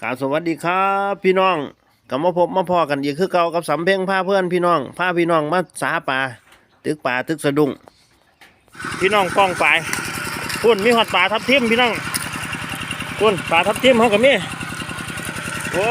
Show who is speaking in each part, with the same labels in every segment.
Speaker 1: กราบสวัสดีครับ พี่น้องกับมาพบมาพอกันอีกคือเก่ากับสำเพ็งพาเพื่อนพี่น้องพาพี่น้องมาสาป่าตึกป่าตึกสะดุ้งพี่น้องป้องไปคุณมีหอดป่าทับทิมพี่น้องคุณป่าทับทิมเขากับมีโอ้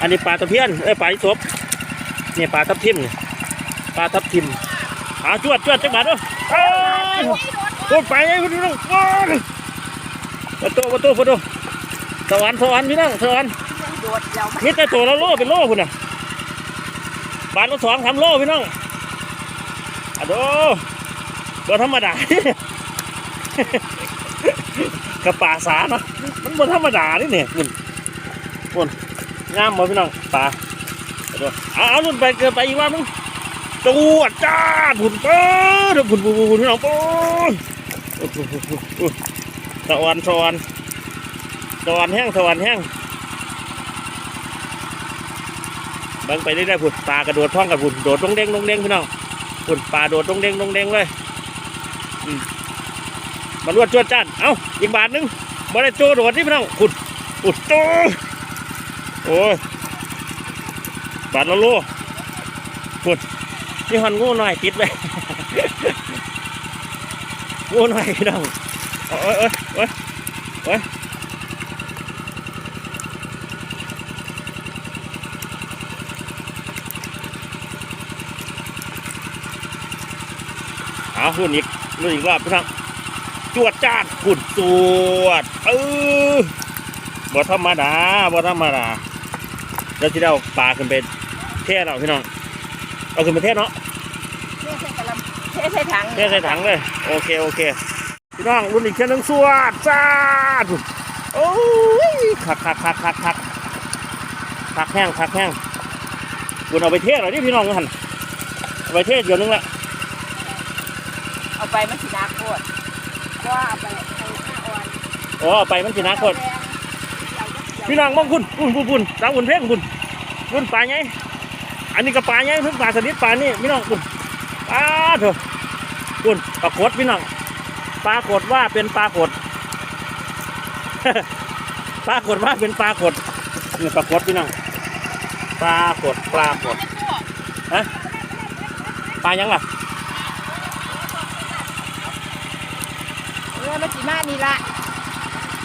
Speaker 1: อันนี้ป่าตะเพียนเอ้ยป่าอีสบนี่ป่าทับทิมนี่ป่าทับทิมหาจวดจวดจังหวัดเด้อเอ้ยโอ้ยไปไงพี่น้องโอ้ยประตูประตูประตู สวรรค์สวรรค์พี่น้องสวรรค์
Speaker 2: โดดแล้วมัน
Speaker 1: มีแต่ตัวละโลเป็นโลคุณน่ะบาทละสองทำโลพี่น้องอะโดบ่ธรรมดา กระป่าสาเนาะมันบ่ธรรมดานี่เนี่ยคุณคุณงามบ่พี่น้องป่าอะโดเอาเอาลุ่นไปเกินไปอีกว่ามึงจวดจ้าดหุ่นเปิ้ลหุ่นบุบุพี่น้องปุ้ยโอ้โหโอ้โหโอ้โหสวรรค์ สวรรค์สวรรค์แห้งสวรรค์แห้งบิ่งไปเรื่อยๆผุดปลากระโดดท่องกับผุดโดดตรงเด้งตรงเด้งพี่น้องผุดปลาโดดตรงเด้งตรงเด้งเลยอืมมาลวดจวดจ้านเอ้าอีกบาทหนึงบ่ได้โจโดดนี่พี่น้องผุดผุดโจโอ้ยบาทละโลผุดนี่หันงูหน่อยติดไปงูหน่อยพี่น้องโอ้ยโอ้ยโอ้ยโอ้ย เอาหุ่นอีกรุ่นอีกรอบพี่น้องจวดจ้านหุ่นจวดเออบ่ธรรมดาบ่ธรรมดาแล้วที่เราปลาขึ้นไปเท่เราพี่น้องเอาขึ้นไปเท่เนาะ
Speaker 2: เทใส่กะลำเทใส่ถัง
Speaker 1: เท่ใส่ถังเลยโอเคโอเคพี่น้องรุ่นอีกเท่านึงสวดจ้าดโอ้ยคักคักคักคักคักคักแห้งคักแห้งคุณเอาไปเท่เหรอนี่พี่น้องหันเอาไปเท่เดี๋ยวนึงละ
Speaker 2: เอาไปมันสีนาโคตรก็เอาไปให้ห้าออน
Speaker 1: อ๋อเอาไปมันสินะคนพี่น้องมองคุณคุณคุณคุณสาวคุณเพ่งคุณคุณปลาไงอันนี้ก็ปลาไงเพิ่งปลาสลิดปลานี่พี่น้องคุณปลาเถอะคุณปลากดพี่น้องปลากดว่าเป็นปลากดปลากดว่าเป็นปลากดนี่ปลากดพี่น้องปลากดปลากดฮะปลายังล่ะ
Speaker 2: เออมันสีมานี่ละ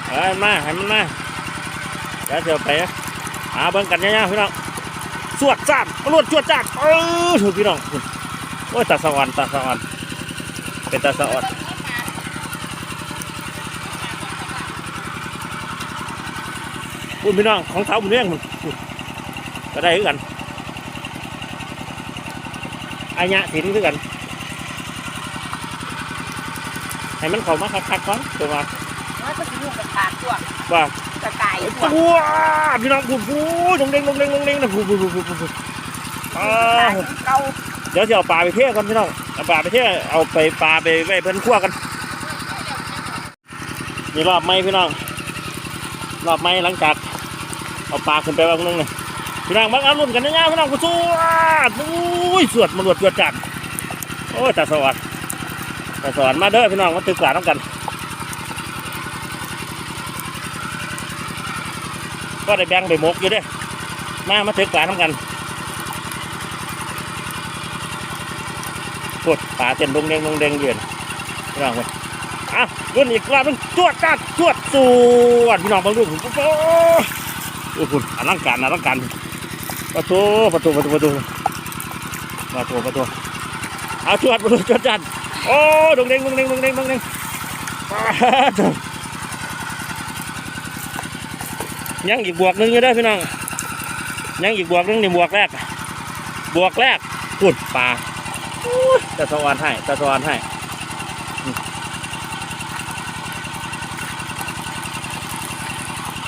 Speaker 1: เอ้ยมาให้มันมาเดี๋ยวเดี๋ยวไปหาเบิ่งกันเนี่ยๆพี่น้องสวดจ้านตำรวจสวดจ้านเออถูกพี่น้องโอ้ยตาสวรรค์ตาสวรรค์เป็นตาสวรรค์คุณพี่น้องของเท้าบุญเรื่องมันก็ได้คือกันอายะถินคือกัน ให้มันเข้ามาคักๆก่อนตัวมา
Speaker 2: มันก็สีลูกกระขาดตัว
Speaker 1: ว่า
Speaker 2: กระต่ายตัว
Speaker 1: ตัวพี่น้องพูดพูดลงเด้งลงเด้งลงเด้งนะพูดพูดพูดพูดพูดอ่า
Speaker 2: เก่า
Speaker 1: เดี๋ยวจะเอาปลาไปเที่ยวกันพี่น้องเอาปลาไปเที่ยวเอาไปปลาไปไว้เพิ่นคั่วกันนี่รอบไม่พี่น้องรอบไม่หลังจากเอาปลาขึ้นไปวางนึงเลยพี่น้องมักเอารุ่นกันนะเนี่ยพี่น้องกูสู้อุ้ยสวดมาหลวดสวดจัดโอ้ยตาสวัสดิ์ ตาสวัสดิ์มาเด้อพี่น้องมาตึกกว่าน้ำกัน ก็ได้แบ่งไปมกอยู่เด้มามาถึกปลาทำกันปวดปลาเต้นลงเด้งลงเด้งเยือนพี่น้องเลยอะรุ่นอีกรอบหนึงจวดจัดจวดสวดพี่น้องบางรุ่นโอ้โหโอ้โหอลังการอลังการประตูประตูประตูประตูประตูประตูเอาจวดประตูจวดจัด โอ้ดงเด้งดงเด้งดงเด้งดงเด้งปลาเถอะยังอีกบวกนึงอยู่เด้พี่น้องยังอีกบวกนึงนี่บวกแรก บวกแรกขุดปลาอู้ยตะสวรรค์ให้ตะสวรรค์ให้อืม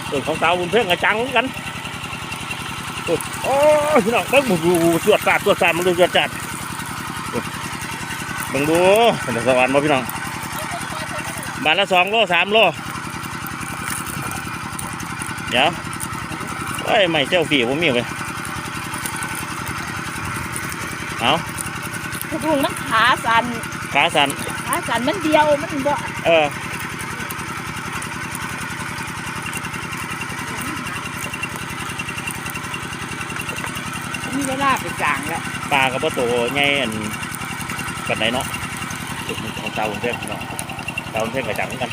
Speaker 1: ส่วนของสาบุญเพ่งกระจังเหมือนกันโอ้ยโอ้ยพี่น้องเบิ่งบูบูบูตรวจสาดตรวจสาดมันดูตรวจสาด ลองดูเป็นสวรรค์มาพี่น้องบานละสองโลสามโลเดี๋ยวไอ้หม่เซลฟี่ผมมีไปเอา
Speaker 2: ทุกลุงมันขาสัน
Speaker 1: ขาสัน
Speaker 2: ขาสันมันเดียวมันบ่
Speaker 1: เออ
Speaker 2: มีเวลาไปจางแล้ว
Speaker 1: ปลากระเพาะโตไงอัน กันไหนเนาะจุดของเตาเพื่อนพี่น้องเตาเพื่อนกับจังกัน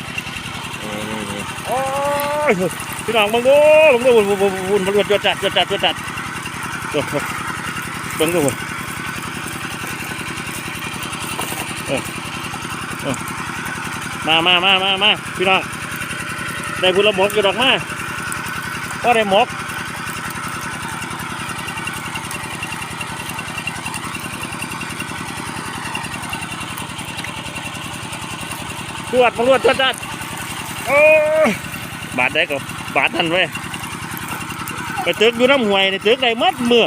Speaker 1: โอ้ยพี่น้องมึงดูมึงดูวุ่นวุ่นวุ่นวุ่นจดจัดจดจัดจดจัดโอ้โหเบิ่งดูมามามามามาพี่น้องได้บุญละหมกอยู่ดอกมาก็ได้หมก รวจตำรวจตรวจจัดโอ้ยบาดได้ก็บาดทันเว้ยไปตึกอยู่น้ำห่วยในตึกได้มัดมือ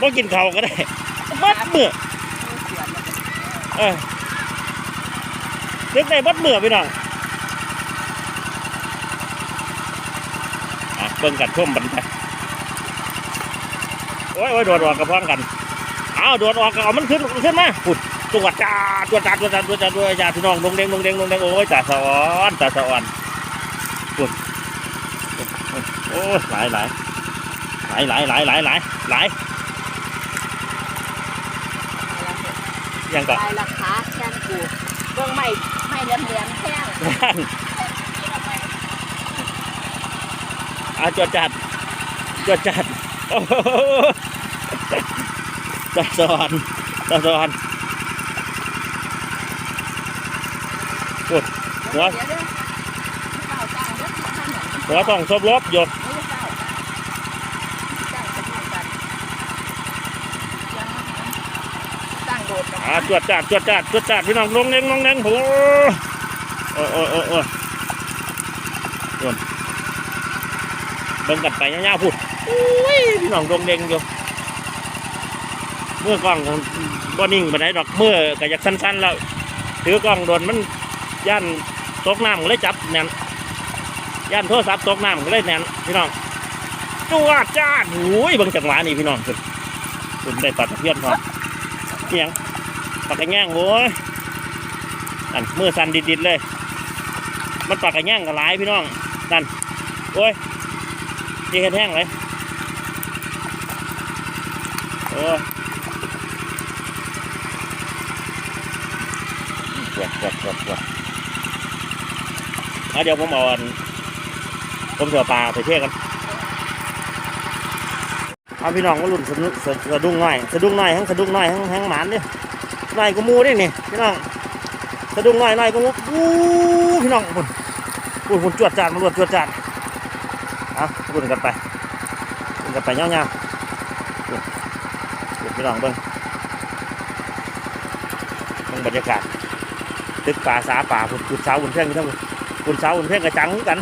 Speaker 1: บ่กินข้าวก็ได้มัดมือ
Speaker 2: เสียแล้ว
Speaker 1: เออตึกได้มัดมือพี่น้องอะเบิ่งกันชมบันไปโอ้ยโอ้ยโดดออกกับพ้องกัน เอาโดดออกก็เอามันขึ้นขึ้นมาปุด จวดจ้าจวดจ้าจวดจ้าจวดจ้าจวดจ้าพี่น้องลงเด้งลงเด้งลงเด้งโอ้ยจ่าสะออนจ่าสะออนปวดโอ้ยหลายหลายหลายหลายหลายหลายหลายยังก่
Speaker 2: อนราคาแค่กูเบื้องไม่ไม่เหลี่ยมเหลี่ยมแค่
Speaker 1: อาจวดจัดจวดจัดโอ้โหจัดสอนจัดสอน ปวดหัว
Speaker 2: หั
Speaker 1: วต้องซบลบอยู่
Speaker 2: ไม่ได้เฝ้าตั้งตั้งสติกันยังตั้งโด
Speaker 1: อ่าจวดจัดจวดจัดจวดจัดพี่น้องลงเด้งลงเด้งโอโอ้โอ้โอ้โอ้โดนเบิ่งกันไปยาวๆพูดอุ้ยพี่น้องลงเด้งอยู่เมื่อกล้องบ่นิ่งไปไหนดดอกเมื่อก็อยากสั้นๆแล้วถือกล้องโดนมัน ย่านตกน้ำก็เลยจับแน่นย่านโทรศัพท์ตกน้ำก็เลยแน่นพี่น้องจวดจ้าดโอ้ยบิ่งจังหวะนี้พี่น้องคุณคุณได้ปัดเพี้ยนพร้อเพียงปากกระแง่งโว้ยนั่นมือสั่นดิดๆเลย มันปากกระแง่งกับหลายพี่น้องนั่นโอ้ยนี่แห้งเลยโอ้ยปวดปวดปวดปวด เดี๋ยวผมเอาอันผมจะเอปลาไปเที่กันเอาพี่น้องมาลุ่นสนุกสะสะดุ้งหน่อยสะดุ้งหน่อยทั้งสะดุ้งหน่อยทั้งทั้งหมานเนี่ยหน่อยกูมูได้นี่พี่น้องสะดุ้งหน่อยหน่อยกูมูอู้พี่น้องคุณคุณคุณจวดจานมันรวดจวดจานเอาคุณกันไปคุณกันไปเงี้ยวๆคุณคุณพี่น้องเบิ้งเบิ้งบรรยากาศตึกป่าสาป่าคุณคุณสาวคุณเพ่งอยู่ทั้งคุณ คุณสาวคุณเพ่งกระจังกัน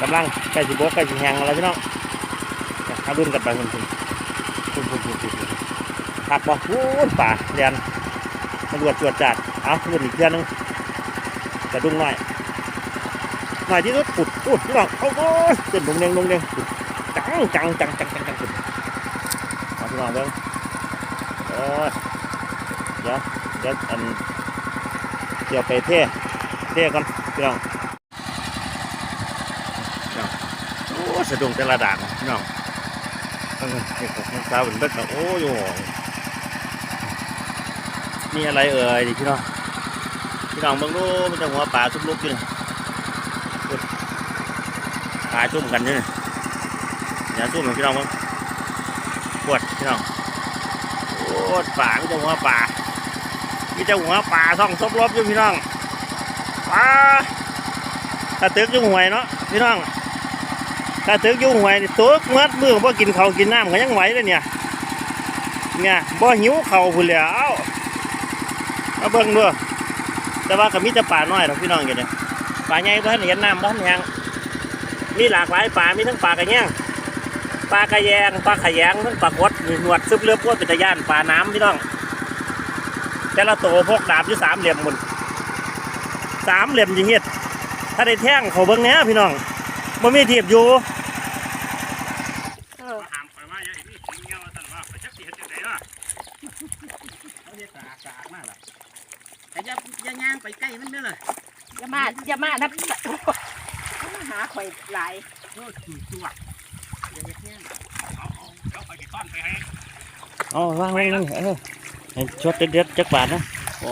Speaker 1: กำลังใกล้สิบกใกล้สิแหงอะไรพี่น้องเนี่ยเอารุ่นกันไปคุณคุณคุณคุณคุณคุณคุณพักบ่พูนป่าเรียนตำรวจตรวจจัดเอารุ่นอีกเทื่อนึงกระดุงหน่อยหน่อยที่สุดปุดปุดพี่น้องโอ้โหเต้นลงเด้งลงเด้งปุดจังจังจังจังจังจัง น้องเบิ่งเออเดี๋ยวเดี๋ยวอันเดี๋ยวไปเท่เท่ก่อนพี่น้องโอ้สะดุ้งแต่ละด่านพี่น้องเออเด็กของสาวเป็นเบิกโอ้ยมีอะไรเอ่ยดิพี่น้องพี่น้องเบิ่งดูมันจะหัวปลาทุบลุกอยู่นี่อุ๊ยปลาจุ่มกันอยู่นี่อย่าจุ่มให้พี่น้องเบิ่ง ปวดพี่น้องโอ้ปลามีแต่หัวปลามีแต่หัวปลาท่องซบรบอยู่พี่น้องปลาถ้าตึกอยู่หวยเนาะพี่น้องถ้าถึงอยุ่งหวยนี่ตัวมัดมือบ่กินเขากินน้ำก็ยังไหวเลยเนี่ยเนี่ยบ่หิวเขาวพุ่นแหล้วมาเบิ่งดูแต่ว่าก็มีแต่ปลาน้อยดอกพี่น้องอยู่เนี่ยปลาใหญ่บ่ทันเห็นน้ำบ่ทันแห้งมีหลากหลายปลามีทั้งปลากระแยง ปลากระแยงปลาขะแยงทั้งปลากดมีหนวดซึบเลือบพวดเป็นตะย่านปลาน้ำพี่น้องแต่ละตัวพกดาบอยู่สามเหลี่ยมหมุนสามเหลี่ยมยิงเฮ็ดถ้าได้แท่งเขาเบิ่งแหน่พี่น้องบ่มีเทียบอยู่
Speaker 2: เออ
Speaker 1: ถามไปว่าอย่าอีกนี่เงี้ยวสั่นว่าไปชักสิเฮ็ดจังไดล่ะเขาเฮ็ดตากากมาล่ะ
Speaker 2: แต่อย่าอย่าย่างไปใกล้มันเด้ออย่ามาอย่ามานะมาหาข่อยหลาย
Speaker 1: เอาวางไว้นั่นเออให้ชดเด็ดๆจักบาทนะโอ้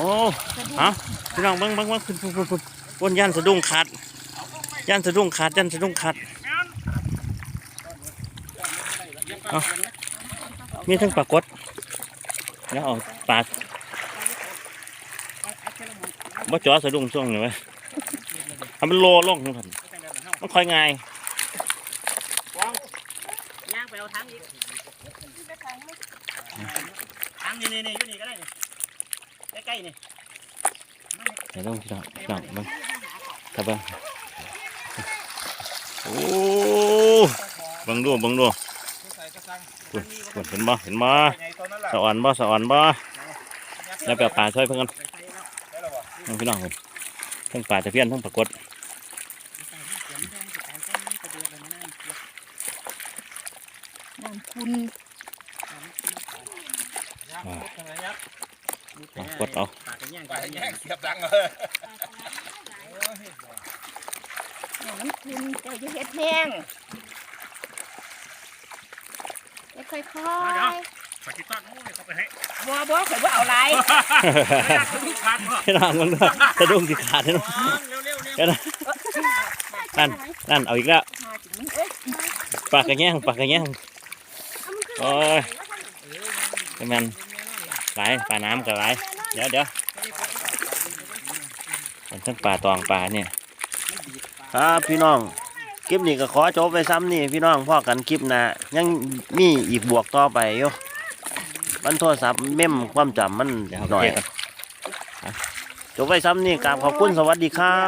Speaker 1: เอาพี่น้องเบิ่งเบิ่งเบิ่งขึ้นพุ่นพุ่นพุ่นพุ่นย่านสะดุ้งขาดย่านสะดุ้งขาดย่านสะดุ้งขาดเอามีทั้งปลากดแล้วเอาปลาบ่จ่อสะดุ้งช่วงหนี้ไว้ทำเป็นโลลงนี่ครับมันค่อยง่าย
Speaker 2: ย่างไปเอาทั้งอีก
Speaker 3: ทางนี่นี่นี่อยู่นี่ก็ได้นี่ใกล้ๆนี่
Speaker 1: เดี๋ยวต้องพี่น้องพี่น้องเบิ่งครับเบิ่งโอ้เบิ่งดูเบิ่งดูพุ่นพุ่นเห็นบ่เห็นบ่
Speaker 3: ไงตอนนั้นล่ะ
Speaker 1: สะอ่อนบ่สะอ่อนบ่แล้วไปเอาปลาช่วยเพิ่นกัน
Speaker 3: ได้แล้วบ่
Speaker 1: น้องพี่น้องพุ่นทั้งปลาตะเพียนทั้งปลากด
Speaker 2: น้ำคุณ
Speaker 1: เอากดเอา
Speaker 3: ปากกัน แย่งกันแย่งเสียบดังเลย
Speaker 2: น้ำคุณเจ้าจะเฮ็ดแห้งค่อยๆค่อย
Speaker 3: ปากกินต้อนนู้นเขาไปให้
Speaker 2: ๆบัวบัวข่อยว่าเอาหลาย
Speaker 3: ทุกคันบ่
Speaker 1: พี่น้องเบิ่งดูสะดุ้งสิขาดเนาะ
Speaker 3: เร็วๆเร็ว
Speaker 1: เดี๋ยวนะนั่นนั่นเอาอีกแล้ว
Speaker 2: หาจิมึงเอ้ย
Speaker 1: ปลากระแยงปลากระแยงโอ้ยเป็นแมันหลายปลาน้ำกับหลายเดี๋ยวเดี๋ยวมัน ทั้งปลาตองปลาเนี่ย ครับพี่น้อง คลิปนี้ก็ขอจบไปซ้ำนี่พี่น้องพ่อกันคลิปหน้ายังมีอีกบวกต่อไปอยู่มันโทรศัพท์เม่มความจำมันหน่อย จบไปซ้ำนี่กราบขอบคุณสวัสดีครับ